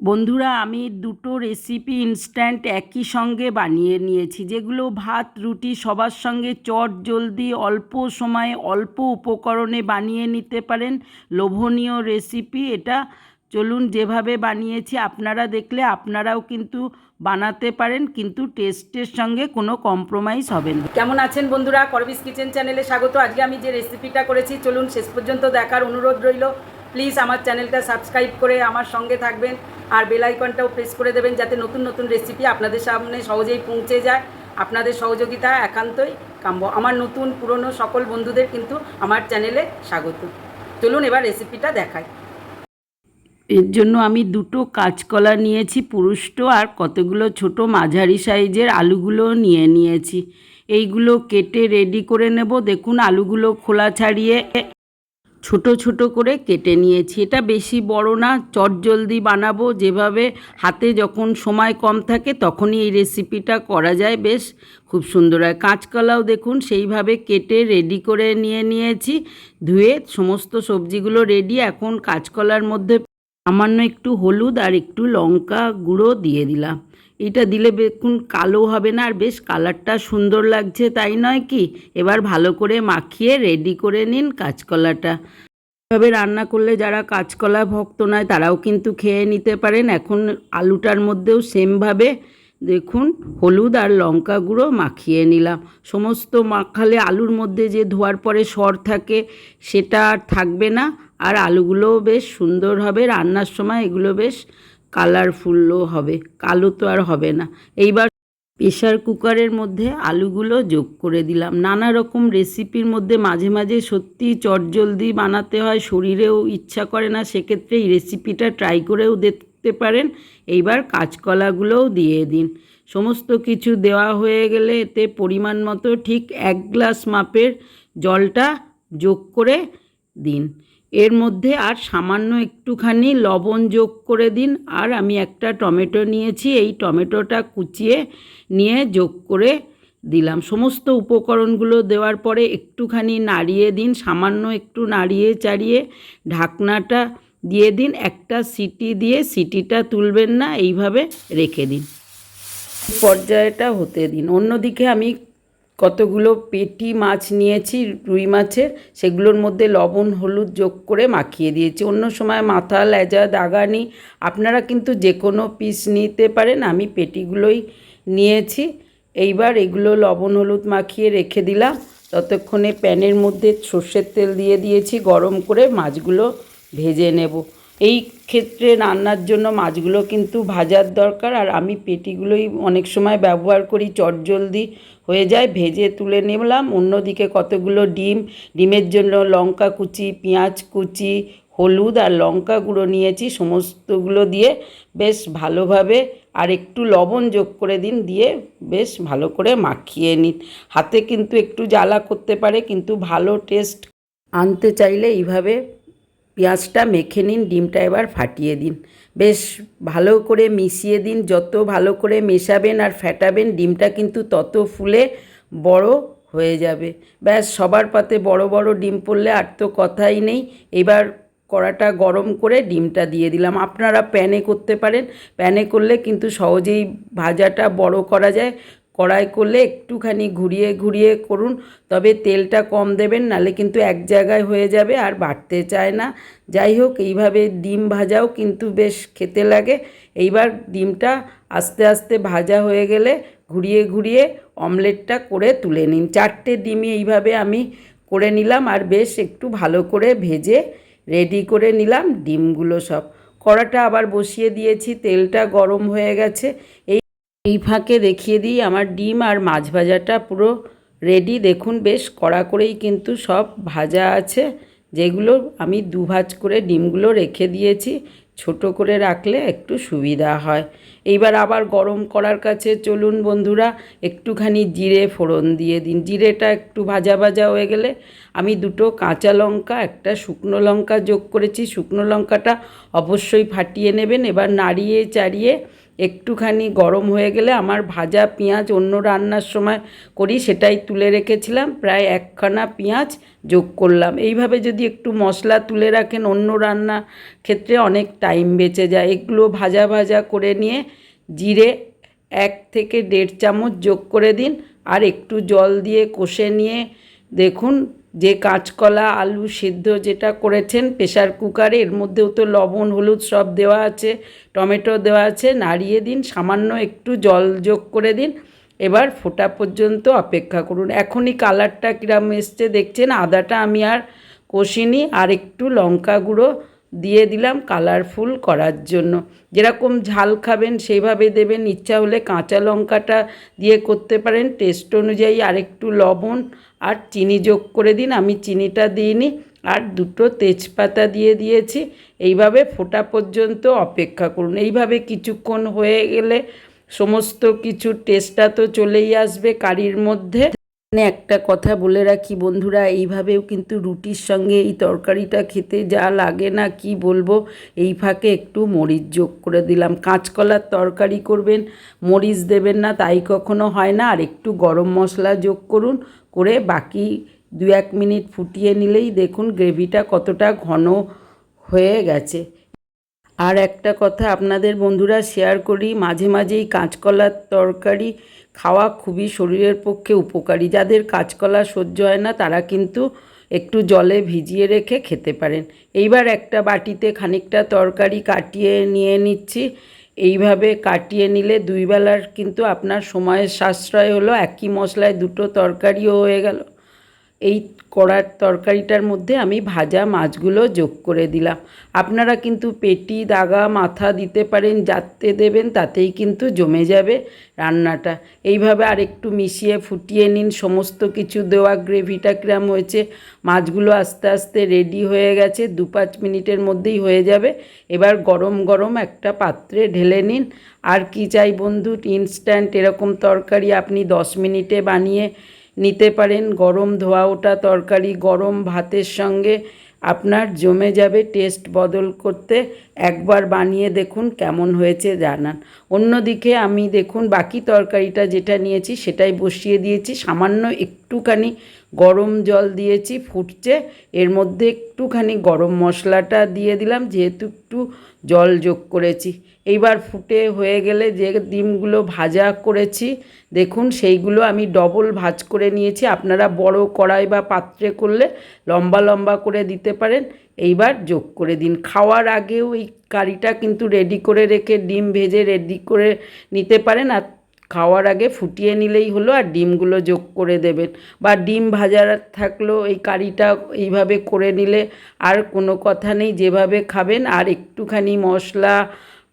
বন্ধুরা, আমি দুটো রেসিপি ইনস্ট্যান্ট একই সঙ্গে বানিয়ে নিয়েছি, যেগুলো ভাত, রুটি, সবার সঙ্গে চট জলদি, অল্প সময়ে অল্প উপকরণে বানিয়ে নিতে পারেন। লোভনীয় রেসিপি এটা। চলুন যেভাবে বানিয়েছি, আপনারা দেখলে আপনারাও কিন্তু বানাতে পারেন, কিন্তু টেস্টের সঙ্গে কোনো কম্প্রোমাইজ হবে না। কেমন আছেন বন্ধুরা? করবিস কিচেন চ্যানেলে স্বাগত। আজকে আমি যে রেসিপিটা করেছি, চলুন শেষ পর্যন্ত দেখার অনুরোধ রইল। প্লিজ আমার চ্যানেলটা সাবস্ক্রাইব করে আমার সঙ্গে থাকবেন। আর বেল আইকনটাও প্রেস করে দেবেন যাতে নতুন নতুন রেসিপি আপনাদের সামনে সহজেই পৌঁছে যায়। আপনাদের সহযোগিতা একান্তই কাম্য। আমার নতুন, পুরনো সকল বন্ধুদের কিন্তু আমার চ্যানেলে স্বাগত। চলুন এবার রেসিপিটা দেখাই। এর জন্য আমি দুটো কাঁচকলা নিয়েছি পুরুষ্ট আর কতগুলো ছোট মাঝারি সাইজের আলুগুলো নিয়ে নিয়েছি। এইগুলো কেটে রেডি করে নেব। দেখুন, আলুগুলো খোলা ছাড়িয়ে ছোট ছোট করে কেটে নিয়েছি। এটা বেশি বড় না, চট জলদি বানাবো। যেভাবে হাতে যখন সময় কম থাকে, তখনই এই রেসিপিটা করা যায়। বেশ খুব সুন্দর হয়। কাঁচকলাও দেখুন, সেইভাবে কেটে রেডি করে নিয়ে নিয়েছি। ধুয়ে সমস্ত সবজিগুলো রেডি এখন কাঁচকলার মধ্যে সামান্য একটু হলুদ আর একটু লঙ্কা গুঁড়ো দিয়ে দিলাম। এটা দিলে দেখুন কালো হবে না, আর বেশ কালারটা সুন্দর লাগছে, তাই নয় কি? এবার ভালো করে মাখিয়ে রেডি করে নিন কাঁচকলাটা। এভাবে রান্না করলে যারা কাঁচকলা ভক্ত নয়, তারাও কিন্তু খেয়ে নিতে পারেন। এখন আলুটার মধ্যেও সেমভাবে দেখুন হলুদ আর লঙ্কা গুঁড়ো মাখিয়ে নিলাম। সমস্ত মাখালে আলুর মধ্যে যে ধোয়ার পরে সর থাকে, সেটা আর থাকবে না। আর আলুগুলোও বেশ সুন্দর হবে। রান্নার সময় এগুলো বেশ কালারফুলও হবে, কালো তো আর হবে না। এইবার প্রেশার কুকারের মধ্যে আলুগুলো যোগ করে দিলাম। নানা রকম রেসিপির মধ্যে মাঝে মাঝে সত্যি চটজলদি বানাতে হয়, শরীরেও ইচ্ছা করে না, সেক্ষেত্রে এই রেসিপিটা ট্রাই করেও দেখতে পারেন। এইবার কাঁচকলাগুলোও দিয়ে দিন। সমস্ত কিছু দেওয়া হয়ে গেলে এতে পরিমাণ মতো ঠিক এক গ্লাস মাপের জলটা যোগ করে দিন। এর মধ্যে আর সামান্য একটুখানি লবণ যোগ করে দিন। আর আমি একটা টমেটো নিয়েছি, এই টমেটোটা কুচিয়ে নিয়ে যোগ করে দিলাম। সমস্ত উপকরণগুলো দেওয়ার পরে একটুখানি নাড়িয়ে দিন, সামান্য একটু নাড়িয়ে চাড়িয়ে ঢাকনাটা দিয়ে দিন। একটা সিটি দিয়ে সিটিটা তুলবেন না, এইভাবে রেখে দিন। পর্যায়টা হতে দিন। অন্যদিকে আমি কতগুলো পেটি মাছ নিয়েছি, রুই মাছের, সেগুলোর মধ্যে লবণ, হলুদ যোগ করে মাখিয়ে দিয়েছি। অন্য সময় মাথা, লেজা, দাগানি, আপনারা কিন্তু যে কোনো পিস নিতে পারেন, আমি পেটিগুলোই নিয়েছি। এইবার এগুলো লবণ, হলুদ মাখিয়ে রেখে দিলাম। ততক্ষণে প্যানের মধ্যে সর্ষের তেল দিয়ে দিয়েছি, গরম করে মাছগুলো ভেজে নেব। এই ক্ষেত্রে রান্নার জন্য মাছগুলো কিন্তু ভাজার দরকার, আর আমি পেটিগুলোই অনেক সময় ব্যবহার করি, চটজলদি হয়ে যায়, ভেজে তুলে নিলাম। অন্যদিকে কতগুলো ডিম, ডিমের জন্য লঙ্কা কুচি, পেঁয়াজ কুচি, হলুদ আর লঙ্কা গুঁড়ো নিয়েছি, সমস্তগুলো দিয়ে বেশ ভালোভাবে আর একটু লবণ যোগ করে দিন, দিয়ে বেশ ভালো করে মাখিয়ে নিন। হাতে কিন্তু একটু জ্বালা করতে পারে, কিন্তু ভালো টেস্ট আনতে চাইলে এইভাবে পেঁয়াজটা মেখে নিন, ডিমটা এবার ফাটিয়ে দিন। বেশ ভালো করে মিশিয়ে দিন, যত ভালো করে মেশাবেন আর ফ্যাটাবেন ডিমটা কিন্তু তত ফুলে বড় হয়ে যাবে। ব্যাস, সবার পাতে বড় বড় ডিম পড়লে আর তো কথাই নেই। এবার কড়াটা গরম করে ডিমটা দিয়ে দিলাম। আপনারা প্যানে করতে পারেন। প্যানে করলে কিন্তু সহজেই ভাজাটা বড় করা যায়। কড়াই করলে একটুখানি ঘুরিয়ে ঘুরিয়ে করুন, তবে তেলটা কম দেবেন, নালে কিন্তু এক জায়গায় হয়ে যাবে আর বাড়তে চায় না। যাই হোক, এইভাবে ডিম ভাজাও কিন্তু বেশ খেতে লাগে। এইবার ডিমটা আস্তে আস্তে ভাজা হয়ে গেলে ঘুরিয়ে ঘুরিয়ে অমলেটটা করে তুলে নিন। চারটে ডিমই এইভাবে আমি করে নিলাম আর বেশ একটু ভালো করে ভেজে রেডি করে নিলাম ডিমগুলো সব। কড়াটা আবার বসিয়ে দিয়েছি, তেলটা গরম হয়ে গেছে। এই এই ফাঁকে দেখিয়ে দিই, আমার ডিম আর মাছ ভাজাটা পুরো রেডি দেখুন বেশ কড়া করেই কিন্তু সব ভাজা আছে, যেগুলো আমি দু ভাজ করে ডিমগুলো রেখে দিয়েছি। ছোট করে রাখলে একটু সুবিধা হয়। এইবার আবার গরম করার কাছে চলুন বন্ধুরা, একটুখানি জিরে ফোড়ন দিয়ে দিন। জিরেটা একটু ভাজা ভাজা হয়ে গেলে আমি দুটো কাঁচা লঙ্কা, একটা শুকনো লঙ্কা যোগ করেছি। শুকনো লঙ্কাটা অবশ্যই ফাটিয়ে নেবেন। এবার নাড়িয়ে চাড়িয়ে একটুখানি গরম হয়ে গেলে আমার ভাজা পেঁয়াজ অন্য রান্নার সময় করি, সেটাই তুলে রেখেছিলাম। প্রায় একখানা পেঁয়াজ যোগ করলাম। এইভাবে যদি একটু মশলা তুলে রাখেন অন্য রান্না ক্ষেত্রে অনেক টাইম বেঁচে যায়। এগুলো ভাজা ভাজা করে নিয়ে জিরে এক থেকে দেড় চামচ যোগ করে দিন। আর একটু জল দিয়ে কষে নিয়ে দেখুন যে কাঁচকলা, আলু সিদ্ধ যেটা করেছেন প্রেশার কুকারে, এর মধ্যেও তো লবণ, হলুদ সব দেওয়া আছে, টমেটো দেওয়া আছে, নাড়িয়ে দিন, সামান্য একটু জল যোগ করে দিন। এবার ফোটা পর্যন্ত অপেক্ষা করুন। এখনই কালারটা কীরকম এসছে দেখছেন, আদাটা আমি আর কষিনি, আর একটু লঙ্কা গুঁড়ো দিয়ে দিলাম কালারফুল করার জন্য। যেরকম ঝাল খাবেন সেইভাবে দেবেন। ইচ্ছা হলে কাঁচা লঙ্কাটা দিয়ে করতে পারেন। টেস্ট অনুযায়ী আরেকটু লবণ আর চিনি যোগ করে দিন। আমি চিনিটা দিইনি আর দুটো তেজপাতা দিয়ে দিয়েছি। এইভাবে ফোটা পর্যন্ত অপেক্ষা করুন। এইভাবে কিছুক্ষণ হয়ে গেলে সমস্ত কিছু টেস্টটা তো চলেই আসবে কারির মধ্যে। এখানে একটা কথা বলে রাখি বন্ধুরা, এইভাবেও কিন্তু রুটির সঙ্গে এই তরকারিটা খেতে যা লাগে না কি বলব, এই ফাঁকে একটু মরিচ যোগ করে দিলাম। কাঁচকলার তরকারি করবেন, মরিচ দেবেন না, তাই কখনো হয় না। আর একটু গরম মশলা যোগ করুন, করে বাকি দু এক মিনিট ফুটিয়ে নিলেই দেখুন গ্রেভিটা কতটা ঘন হয়ে গেছে। আর একটা কথা আপনাদের বন্ধুরা শেয়ার করি, মাঝে মাঝেই কাঁচকলার তরকারি খাওয়া খুবই শরীরের পক্ষে উপকারী। যাদের কাঁচকলা সহ্য হয় না, তারা কিন্তু একটু জলে ভিজিয়ে রেখে খেতে পারেন। এইবার একটা বাটিতে খানিকটা তরকারি কাটিয়ে নিয়ে নিচ্ছি। এইভাবে কাটিয়ে নিলে দুই বেলার কিন্তু আপনার সময়ের সাশ্রয় হলো। একই মশলায় দুটো তরকারিও হয়ে গেল। এই কড়ার তরকারিটার মধ্যে আমি ভাজা মাছগুলো যোগ করে দিলাম। আপনারা কিন্তু পেটি, দাগা, মাথা দিতে পারেন, যাতে দেবেন তাতেই কিন্তু জমে যাবে রান্নাটা। এইভাবে আর একটু মিশিয়ে ফুটিয়ে নিন, সমস্ত কিছু দেওয়া গ্রেভিটা কিরাম হয়েছে, মাছগুলো আস্তে আস্তে রেডি হয়ে গেছে, দু পাঁচ মিনিটের মধ্যেই হয়ে যাবে। এবার গরম গরম একটা পাত্রে ঢেলে নিন। আর কি চাই বন্ধু? ইনস্ট্যান্ট এরকম তরকারি আপনি দশ মিনিটে বানিয়ে নিতে পারেন। গরম ধোয়া ওটা তরকারি, গরম ভাতের সঙ্গে আপনার জমে যাবে টেস্ট বদল করতে। একবার বানিয়ে দেখুন কেমন হয়েছে, জানান। অন্যদিকে আমি দেখুন বাকি তরকারিটা যেটা নিয়েছি সেটাই বসিয়ে দিয়েছি। সামান্য একটুখানি গরম জল দিয়েছি, ফুটছে। এর মধ্যে একটুখানি গরম মশলাটা দিয়ে দিলাম, যেহেতু একটু জল যোগ করেছি। এইবার ফুটে হয়ে গেলে যে ডিমগুলো ভাজা করেছি, দেখুন সেইগুলো আমি ডবল ভাজ করে নিয়েছি। আপনারা বড় কড়াই বা পাত্রে করলে লম্বা লম্বা করে দিতে পারেন। এইবার যোগ করে দিন। খাওয়ার আগেও এই কারিটা কিন্তু রেডি করে রেখে, ডিম ভেজে রেডি করে নিতে পারেন। আর খাওয়ার আগে ফুটিয়ে নিলেই হলো আর ডিমগুলো যোগ করে দেবেন। বা ডিম ভাজার থাকলেও এই কারিটা এইভাবে করে নিলে আর কোনো কথা নেই, যেভাবে খাবেন। আর একটুখানি মশলা,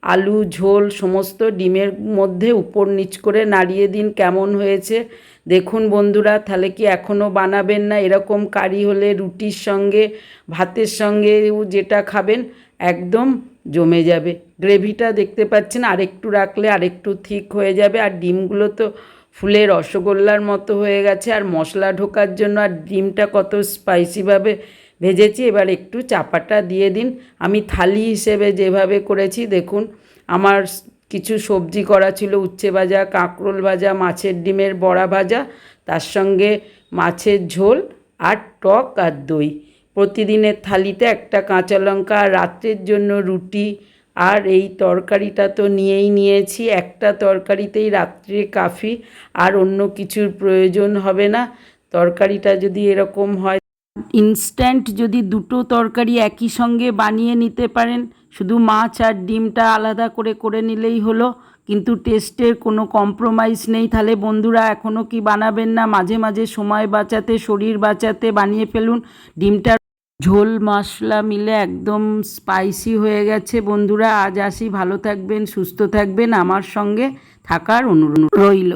আলু, ঝোল, সমস্ত ডিমের মধ্যে উপর নিচ করে নাড়িয়ে দিন কেমন হয়েছে। দেখুন বন্ধুরা, তাহলে কি এখনও বানাবেন না? এরকম কারি হলে রুটির সঙ্গে, ভাতের সঙ্গে যেটা খাবেন, একদম জমে যাবে। গ্রেভিটা দেখতে পাচ্ছেন, আরেকটু রাখলে আরেকটু থিক হয়ে যাবে। আর ডিমগুলো তো ফুলে রসগোল্লার মতো হয়ে গেছে, আর মশলা ঢোকার জন্য আর ডিমটা কত স্পাইসিভাবে ভেজেছি। এবার একটু চাপাটা দিয়ে দিন। আমি থালি হিসেবে যেভাবে করেছি, দেখুন, আমার কিছু সবজি করা ছিল, উচ্ছে ভাজা, কাঁকরোল ভাজা, মাছের ডিমের বড়া ভাজা, তার সঙ্গে মাছের ঝোল আর টক আর দই। প্রতিদিনের থালিতে একটা কাঁচা লঙ্কা, আর রাত্রের জন্য রুটি, আর এই তরকারিটা তো নিয়েই নিয়েছি। একটা তরকারিতেই রাত্রে কাফি, আর অন্য কিছুর প্রয়োজন হবে না। তরকারিটা যদি এরকম হয়, ইনস্ট্যান্ট যদি দুটো তরকারি একই সঙ্গে বানিয়ে নিতে পারেন শুধু মাছ আর ডিমটা আলাদা করে করে নিলেই হলো। কিন্তু টেস্টের কোনো কম্প্রোমাইজ নেই। তাহলে বন্ধুরা এখনও কি বানাবেন না? মাঝে মাঝে সময় বাঁচাতে, শরীর বাঁচাতে বানিয়ে ফেলুন। ডিমটা ঝোল, মশলা মিলে একদম স্পাইসি হয়ে গেছে। বন্ধুরা, আজ আসি। ভালো থাকবেন, সুস্থ থাকবেন। আমার সঙ্গে থাকার অনুরোধ রইল।